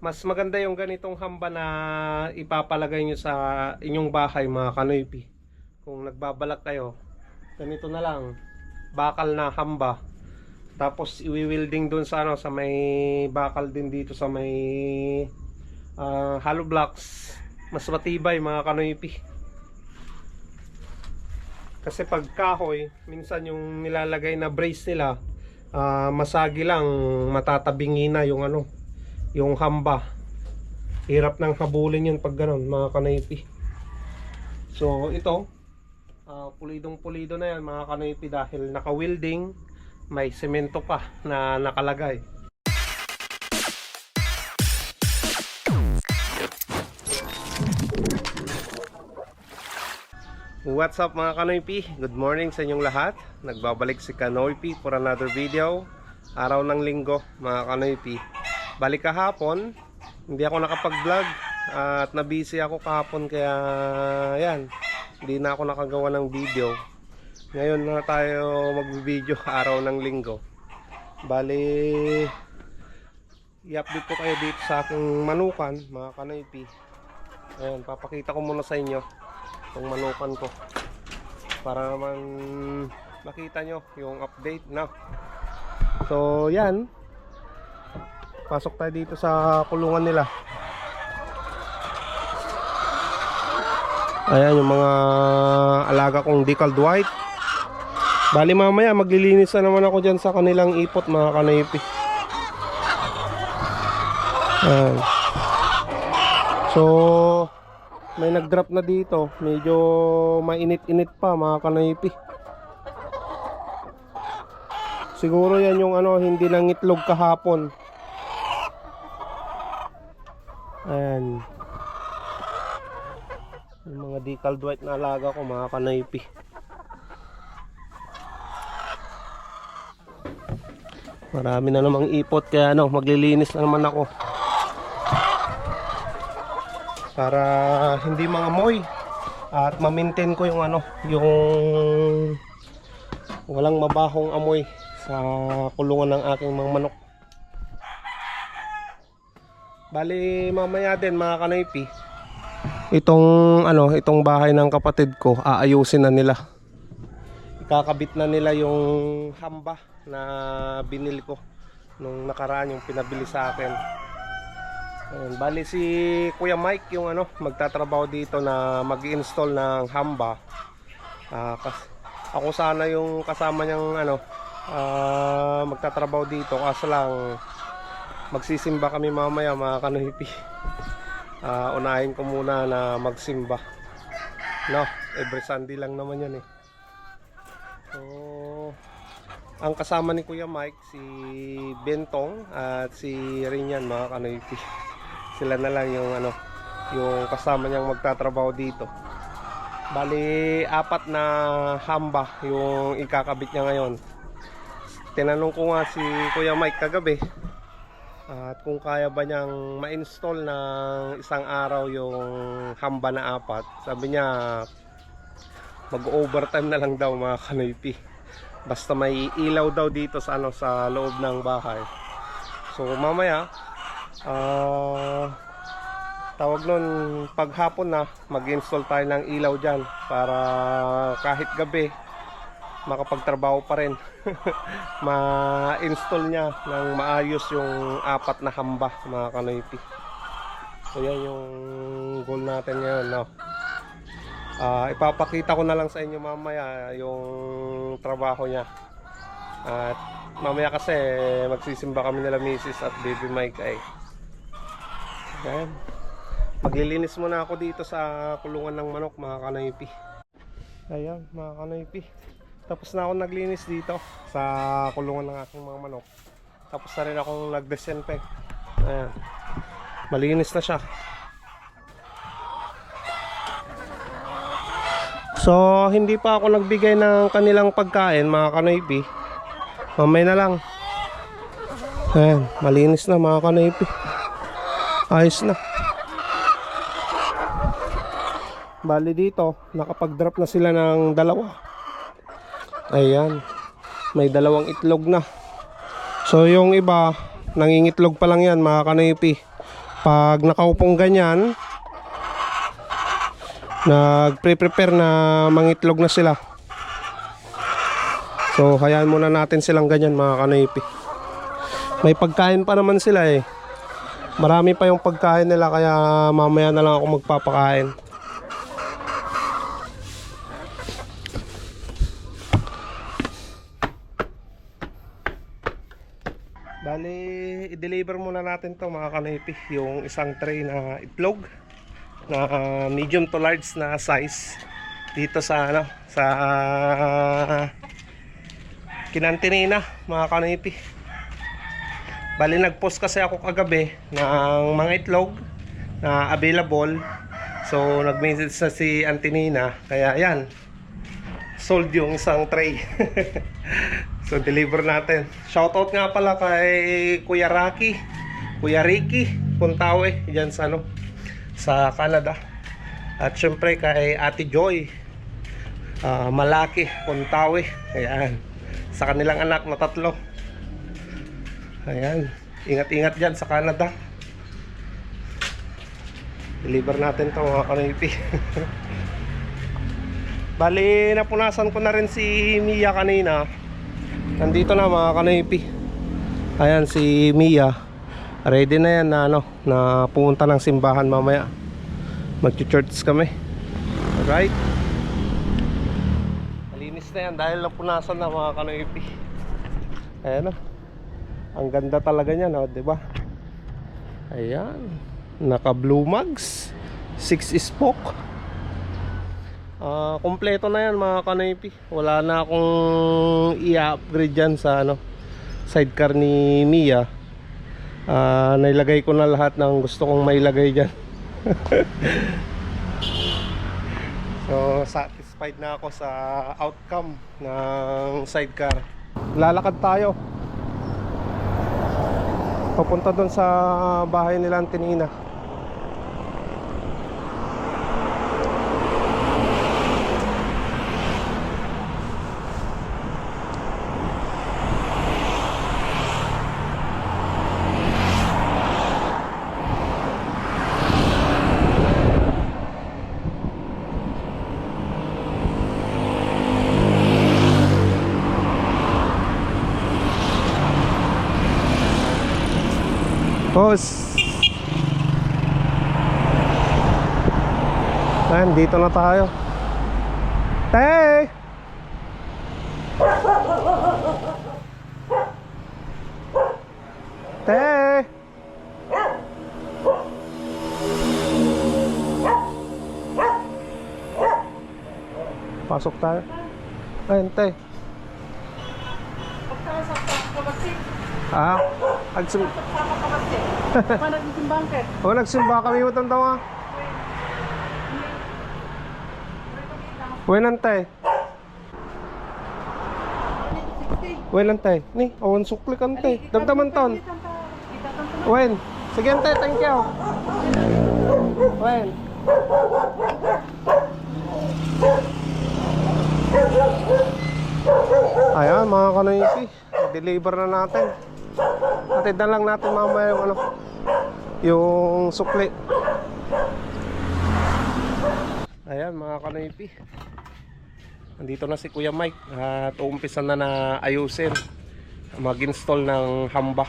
mas maganda yung ganitong hamba na ipapalagay nyo sa inyong bahay mga kanoypi. Kung nagbabalak kayo, ganito na lang, bakal na hamba. Tapos iwi-welding dun sa ano sa may bakal din dito sa may ah, hollow blocks. Mas matibay mga kanoypi. Kasi pag kahoy, minsan yung nilalagay na brace nila, ah, masagi lang, matatabingi na yung ano, yung hamba. Hirap nang habulin yun pag ganun, mga kanaypi. So, ito, ah, pulidong pulido na yan, mga kanaypi, dahil naka-welding, may semento pa na nakalagay. What's up mga Kanoypi? Good morning sa inyong lahat. Nagbabalik si Kanoypi for another video. Araw ng linggo mga Kanoypi. Balik kahapon, hindi ako nakapag-vlog at nabisi ako kahapon kaya yan, hindi na ako nakagawa ng video. Ngayon na tayo mag-video araw ng linggo. Bali, i-update ko kayo dito sa aking manukan mga Kanoypi. Ayan, papakita ko muna sa inyo itong manukan ko para naman makita nyo yung update na so yan pasok tayo dito sa kulungan nila ayan yung mga alaga kong decaled white bali mamaya maglilinis na naman ako dyan sa kanilang ipot mga kanaypi ayan so may nag-drop na dito. Medyo mainit-init pa mga kanaypi. Siguro yan yung ano, hindi nang itlog kahapon. Ayan. Yung mga decaled white na alaga ko mga kanaypi. Marami na namang ipot kaya ano, maglilinis na naman ako para hindi mga moy at ma-maintain ko yung ano yung walang mabahong amoy sa kulungan ng aking mga manok bali mamaya din mga kanaypi. Itong ano itong bahay ng kapatid ko aayusin na nila. Ikakabit na nila yung hamba na binili ko nung nakaraan yung pinabili sa akin. Ayan, bali si Kuya Mike yung ano, magtatrabaho dito na mag-install ng hamba. Ah, kas- ako sana yung kasama niyang ano, ah, magtatrabaho dito. Kaso lang magsisimba kami mamaya mga kanuhipi. Ah, unahin ko muna na magsimba. No, every Sunday lang naman yan eh. So, ang kasama ni Kuya Mike si Bentong at si Rinyan mga kanuhipi sila na lang yung ano yung kasama niyang magtatrabaho dito bali apat na hamba yung ikakabit niya ngayon tinanong ko nga si Kuya Mike kagabi at kung kaya ba niyang ma-install ng isang araw yung hamba na apat sabi niya mag overtime na lang daw mga kanoypi basta may ilaw daw dito sa ano sa loob ng bahay. So mamaya Ah, tawag nun, paghapon na, mag-install tayo ng ilaw dyan para kahit gabi, makapagtrabaho pa rin. Ma-install niya ng maayos yung apat na hamba, mga kanoypi. So yan yung goal natin ngayon, no? Ah, ipapakita ko na lang sa inyo mamaya yung trabaho niya. At mamaya kasi magsisimba kami nila Mrs. at Baby Mike ay Ayan. Maglilinis muna ako dito sa kulungan ng manok mga kanaypi. Ayan mga kanaypi. Tapos na ako naglinis dito sa kulungan ng aking mga manok. Tapos na rin akong nag-disinfect. Ayan. Malinis na siya. So, hindi pa ako nagbigay ng kanilang pagkain mga kanaypi. Mamay na lang. Ayan, malinis na mga kanaypi. Ayos na. Bali dito, nakapag-drop na sila ng dalawa. Ayan. May dalawang itlog na. So yung iba, nangingitlog pa lang yan mga kanipi. Pag nakaupong ganyan, nagpre-prepare na mangitlog na sila. So, hayaan muna natin silang ganyan mga kanipi. May pagkain pa naman sila eh. Marami pa yung pagkain nila kaya mamaya na lang ako magpapakain. Bali, i-deliver muna natin to mga kanipi, yung isang tray na itlog na ah, medium to large na size dito sa ano, sa Kinantinina mga kanipi. Bali nag-post kasi ako kagabi ng mga itlog na available. So nag-message na si Antinina kaya yan. Sold yung isang tray. so deliver natin. Shoutout nga pala kay Kuya Rocky, Kuya Ricky Puntawe diyan sa ano sa Canada. At syempre kay Ate Joy ah, Malaki Puntawe. Ayan. Sa kanilang anak na tatlo. Ayan. Ingat-ingat dyan sa Canada. Deliver natin to mga kanipi. Bali, napunasan ko na rin si Mia kanina. Nandito na mga kanipi. Ayan si Mia. Ready na yan na ano, na pumunta ng simbahan mamaya. Mag-church kami. Alright. Malinis na yan dahil napunasan na mga kanipi. Ayan o. Ang ganda talaga niya, no, 'di ba? Ayan. Naka blue mags, 6 spoke. Ah, kompleto na 'yan mga kanipi. Wala na akong i-upgrade diyan sa ano sidecar ni Mia. Ah, nailagay ko na lahat ng gusto kong mailagay diyan. so, satisfied na ako sa outcome ng sidecar. Lalakad tayo papunta doon sa bahay nila Antinina. Boss. Ayan, dito na tayo. Tay! Tay! Pasok tayo. Ayan, tay. Ah, agsim... Paano nagsisimbahan ka? Oh, nagsimba kami mo tantawa. Wen antay. Wen antay. Ni, awan sukli antay. Damdaman ton. Wen. Sige antay, thank you. Wen. Ayan mga kanoyisi. Deliver na natin. Atid na lang natin mamaya yung ano yung sukli. Ayan mga kanoypi. Nandito na si Kuya Mike at uumpisan na na ayusin mag-install ng hamba.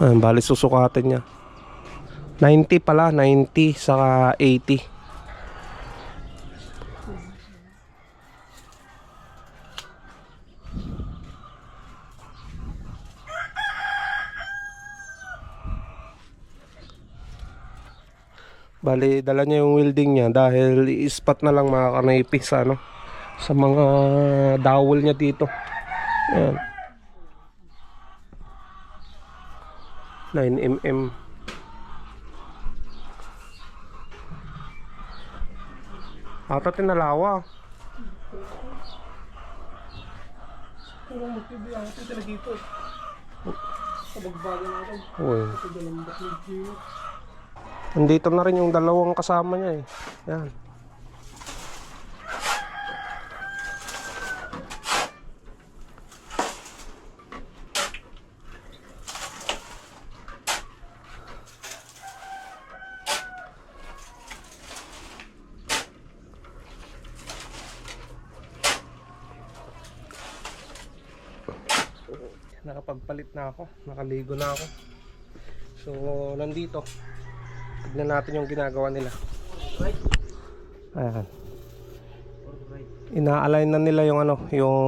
Ayan, bali susukatin niya. 90 pala, 90 saka 80. Bali, dala niya yung welding niya dahil i-spot na lang mga kanaypi sa ano sa mga dowel niya dito. Ayan. 9 mm. Ata tinalawa. Uy. Nandito na rin yung dalawang kasama niya eh. Yan. Nakapagpalit na ako, nakaligo na ako. So, nandito tignan natin yung ginagawa nila. Ayan. Ina-align na nila yung ano yung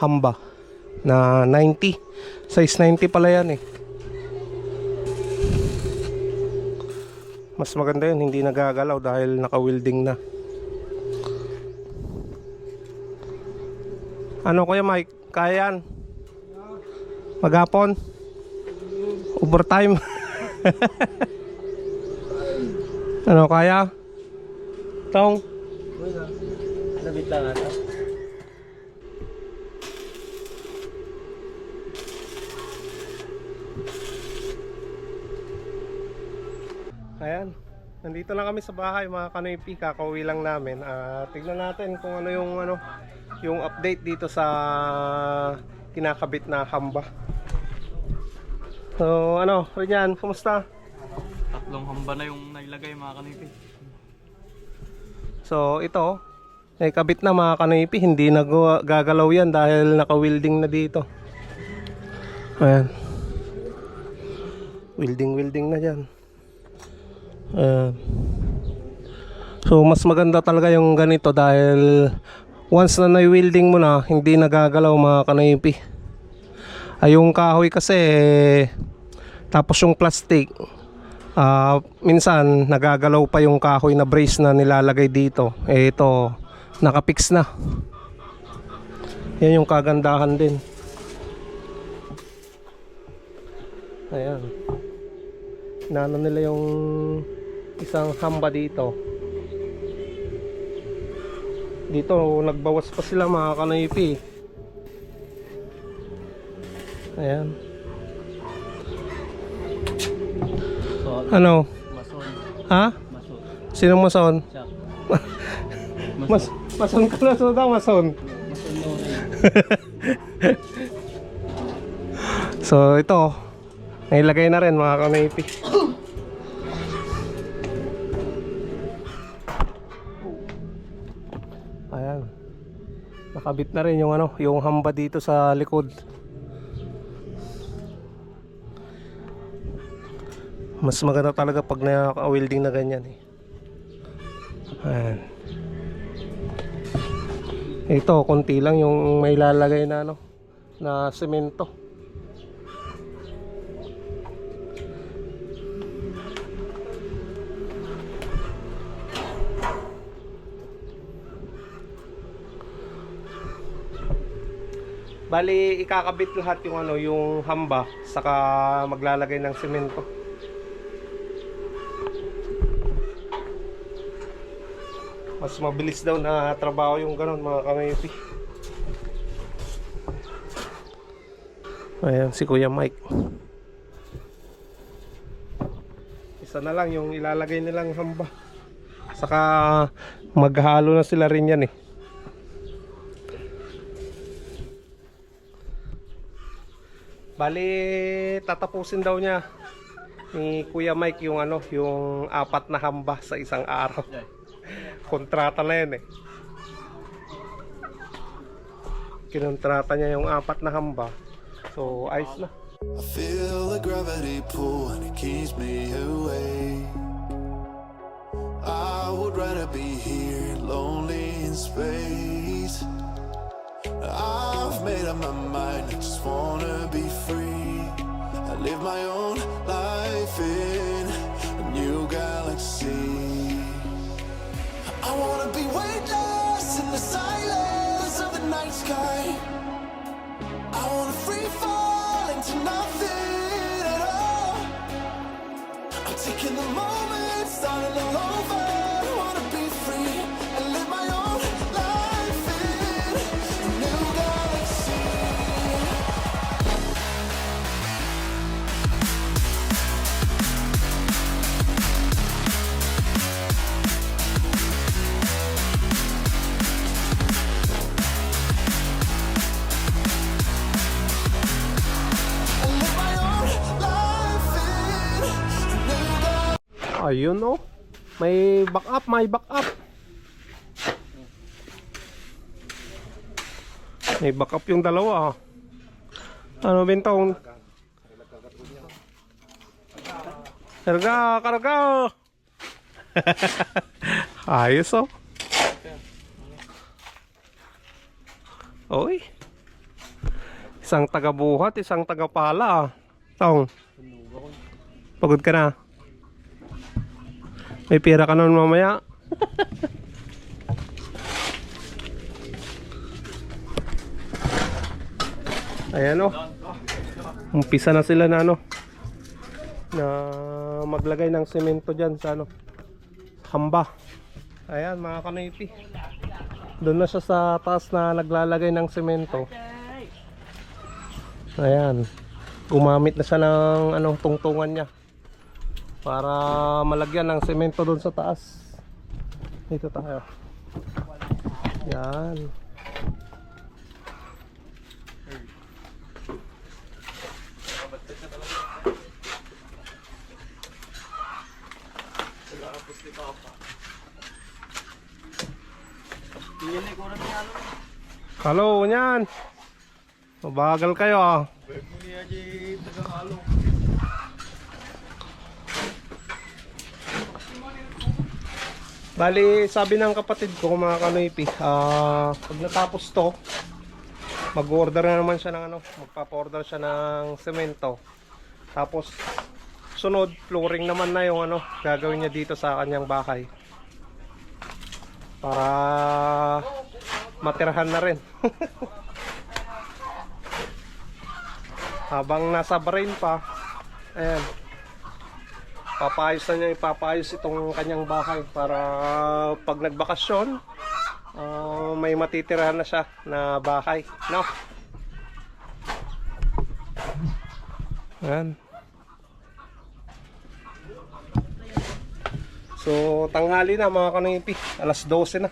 hamba na 90 size 90 pala yan eh. Mas maganda yun hindi nagagalaw dahil naka-welding na. Ano kuya Mike? Kaya yan? Maghapon? Overtime ano kaya tong Labit lang ata. Ayan. Nandito lang kami sa bahay mga kanoypi. Kakauwi lang namin. Ah, tignan natin kung ano yung ano yung update dito sa kinakabit na hamba. So ano, Rian, kumusta? Tatlong hamba na yung nailagay mga kanipi. So ito, ay kabit na mga kanoypi. Hindi na gagalaw yan dahil naka-welding na dito. Ayan. Welding-welding na dyan. Ayan. So mas maganda talaga yung ganito dahil once na na-welding mo na, hindi nagagalaw mga kanoypi. Ay yung kahoy kasi tapos yung plastic ah, minsan nagagalaw pa yung kahoy na brace na nilalagay dito. Eh ito, nakapix na. Yan yung kagandahan din. Ayan. Nano nila yung isang hamba dito. Dito, nagbawas pa sila mga kanoypi. Ayan. Ano? mason. Ha? Mason. Sino mason? Mas, mason ka na so daw, mason. So ito, nailagay na rin mga kanaypi. Ayan. Nakabit na rin yung ano, yung hamba dito sa likod. Mas maganda talaga pag naka-welding na ganyan eh. Ayan. Ito, konti lang yung may lalagay na ano, na semento. Bali, ikakabit lahat yung ano, yung hamba saka maglalagay ng semento. Mas mabilis daw na trabaho yung ganun mga kamayipi. Ayan si Kuya Mike. Isa na lang yung ilalagay nilang hamba. Saka maghalo na sila rin yan eh. Bali, tatapusin daw niya ni Kuya Mike yung ano, yung apat na hamba sa isang araw. Kontrata na yan eh. Kinontrata niya yung apat na hamba. So, ayos na. I feel the gravity pull and it keeps me away. I would rather be here, lonely in space. I've made up my mind, I just wanna be free. I live my own life in wanna be weightless in the silence of the night sky. I wanna free fall into nothing at all. I'm taking the moment, starting all over. Ayun oh. May backup, may backup. May backup yung dalawa ah. Ano bintong? Karga, karga. Ayos oh. Oy. Isang taga-buhat, isang taga-pala. ah. Tong. Pagod ka na. May pera ka nun mamaya. Ayan oh. Umpisa na sila na ano na maglagay ng semento dyan sa ano hamba. Ayan mga kanipi. Doon na siya sa taas na naglalagay ng semento. Ayan. Gumamit na siya ng ano tungtungan niya para malagyan ng semento doon sa taas. Dito tayo. Yan. Hello, yan. Mabagal kayo ah. Bali, sabi ng kapatid ko mga kanoypi, ah, pag natapos to, mag-order na naman siya ng ano, magpapa-order siya ng semento. Tapos sunod, flooring naman na yung ano, gagawin niya dito sa kanyang bahay. Para matirahan na rin. Habang nasa Bahrain pa, ayan, papayos na niya ipapayos itong kanyang bahay para pag nagbakasyon, ah, may matitirahan na siya na bahay. No? Ayan. So, tanghali na mga kanipi. Alas 12 na.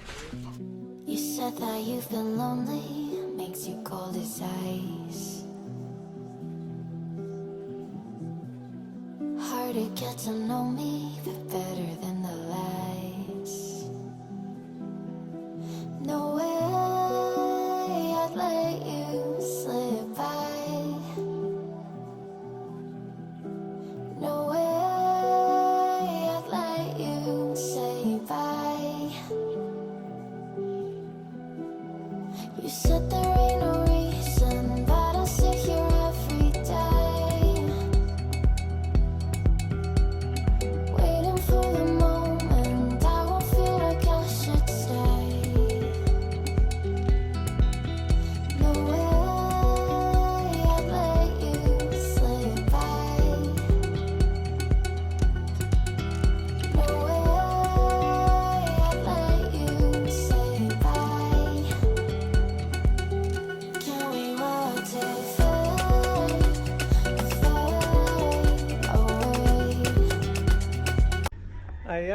You said that you've been lonely, makes you cold as ice. To get to know me, better than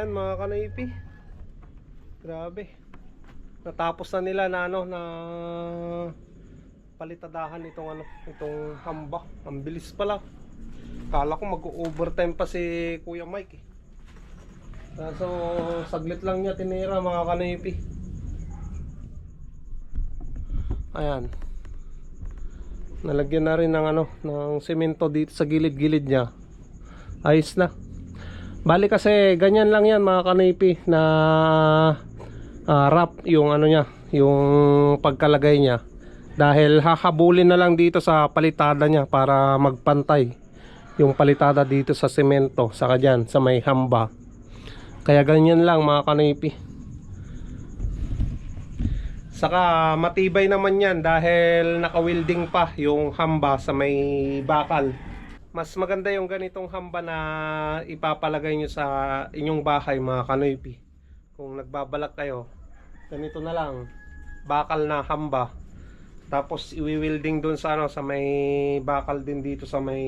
Ayan mga kanaipi. Grabe. Natapos na nila na ano na palitadahan itong ano, itong hamba. Ang bilis pala. Kala ko mag-overtime pa si Kuya Mike eh. Kaso saglit lang niya tinira mga kanaipi. Ayan. Nalagyan na rin ng ano, ng semento dito sa gilid-gilid niya. Ayos na. Bali kasi ganyan lang yan mga kanipi na ah, wrap yung ano niya, yung pagkalagay niya. Dahil hahabulin na lang dito sa palitada niya para magpantay yung palitada dito sa semento, saka dyan, sa may hamba. Kaya ganyan lang mga kanipi. Saka matibay naman yan dahil naka-welding pa yung hamba sa may bakal. Mas maganda yung ganitong hamba na ipapalagay nyo sa inyong bahay mga kanoypi. Kung nagbabalak kayo, ganito na lang, bakal na hamba. Tapos iwi-welding dun sa ano sa may bakal din dito sa may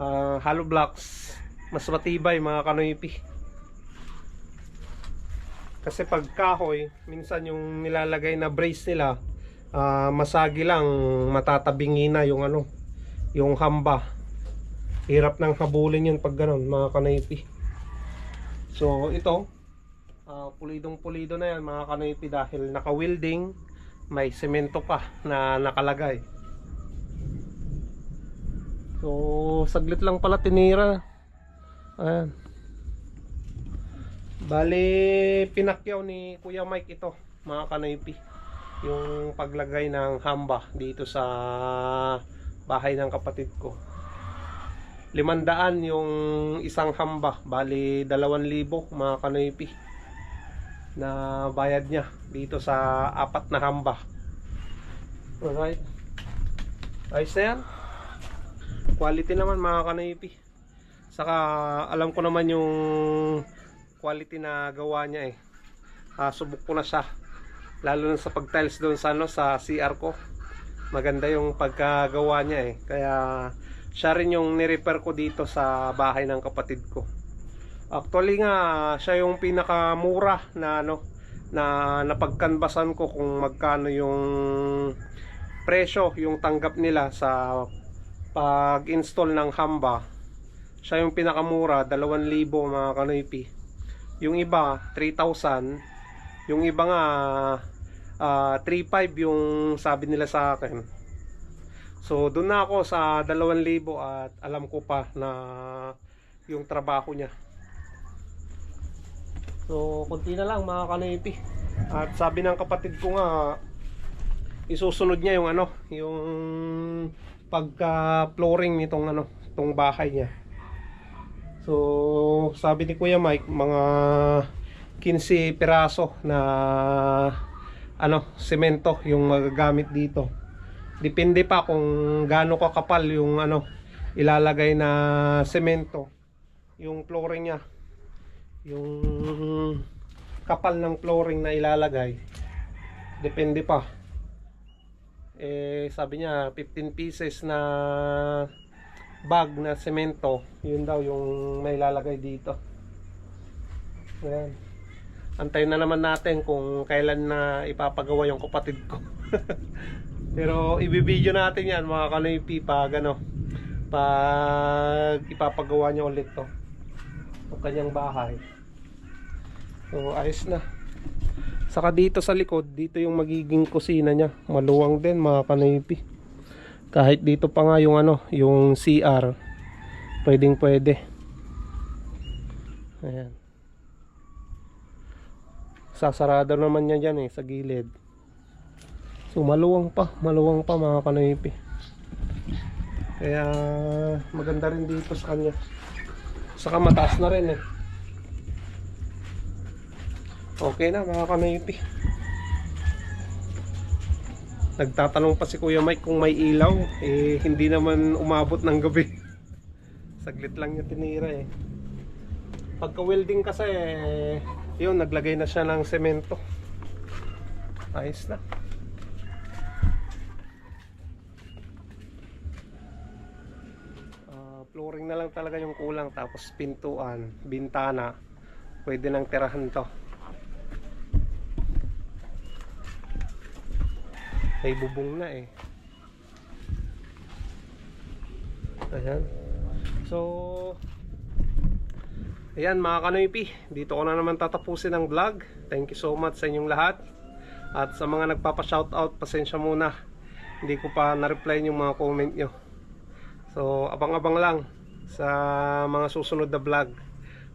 ah, hollow blocks. Mas matibay mga kanoypi. Kasi pag kahoy, minsan yung nilalagay na brace nila, ah, masagi lang, matatabingi na yung ano, yung hamba. Hirap nang habulin yun pag ganun, mga kanaypi. So, ito, ah, pulidong pulido na yan, mga kanaypi, dahil naka-welding, may semento pa na nakalagay. So, saglit lang pala tinira. Ayan. Bali, pinakyaw ni Kuya Mike ito, mga kanoypi. Yung paglagay ng hamba dito sa bahay ng kapatid ko. Limandaan yung isang hamba, bali dalawang libo mga kanoypi na bayad niya dito sa apat na hamba. Alright. Ayos na yan. Quality naman mga kanoypi. Saka alam ko naman yung quality na gawa niya eh. Ah, subok ko na siya. Lalo na sa pag-tiles doon sa ano sa CR ko. Maganda yung pagkagawa niya eh. Kaya siya rin yung ni-repair ko dito sa bahay ng kapatid ko. Actually nga siya yung pinakamura na ano na napagkanbasan ko kung magkano yung presyo yung tanggap nila sa pag-install ng hamba siya yung pinakamura 2,000 mga kanoypi yung iba 3,000 yung iba nga ah, 3,500 yung sabi nila sa akin. So doon na ako sa 2,000 at alam ko pa na yung trabaho niya. So konti na lang mga kanoypi at sabi ng kapatid ko nga isusunod niya yung ano yung pagka flooring nitong ano itong bahay niya. So, sabi ni Kuya Mike, mga 15 piraso na ano, semento yung magagamit dito. Depende pa kung gaano kakapal yung ano ilalagay na semento yung flooring niya. Yung kapal ng flooring na ilalagay. Depende pa. Eh sabi niya 15 pieces na bag na semento, yun daw yung may lalagay dito. Ayan. Antayin na naman natin kung kailan na ipapagawa yung kapatid ko. Pero ibibideo natin yan mga kanoypi pag ano, pag ipapagawa niya ulit to. Ang kanyang bahay. So ayos na. Saka dito sa likod, dito yung magiging kusina niya. Maluwang din mga kanoypi kahit dito pa nga yung ano yung CR pwedeng pwede ayan sasarado naman niya dyan eh sa gilid so maluwang pa maluwang pa mga kanoypi kaya maganda rin dito sa kanya saka mataas na rin eh okay na mga kanoypi Nagtatanong pa si Kuya Mike kung may ilaw. Eh, hindi naman umabot ng gabi. Saglit lang niya tinira eh. Pagka welding kasi, eh, yun, naglagay na siya ng semento. Ayos na. Ah, flooring na lang talaga yung kulang. Tapos pintuan, bintana. Pwede nang tirahan to. May bubong na eh. Ayan. So, ayan mga kanoypi. Dito ko na naman tatapusin ang vlog. Thank you so much sa inyong lahat. At sa mga nagpapa-shoutout, pasensya muna. Hindi ko pa na-reply yung mga comment nyo. So, abang-abang lang sa mga susunod na vlog.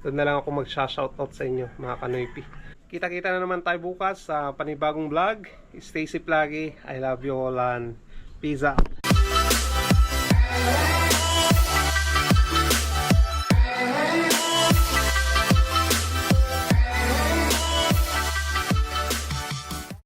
Doon na lang ako mag-shoutout sa inyo mga kanoypi. Kita-kita na naman tayo bukas sa panibagong vlog. Stay safe lagi. I love you all and peace out.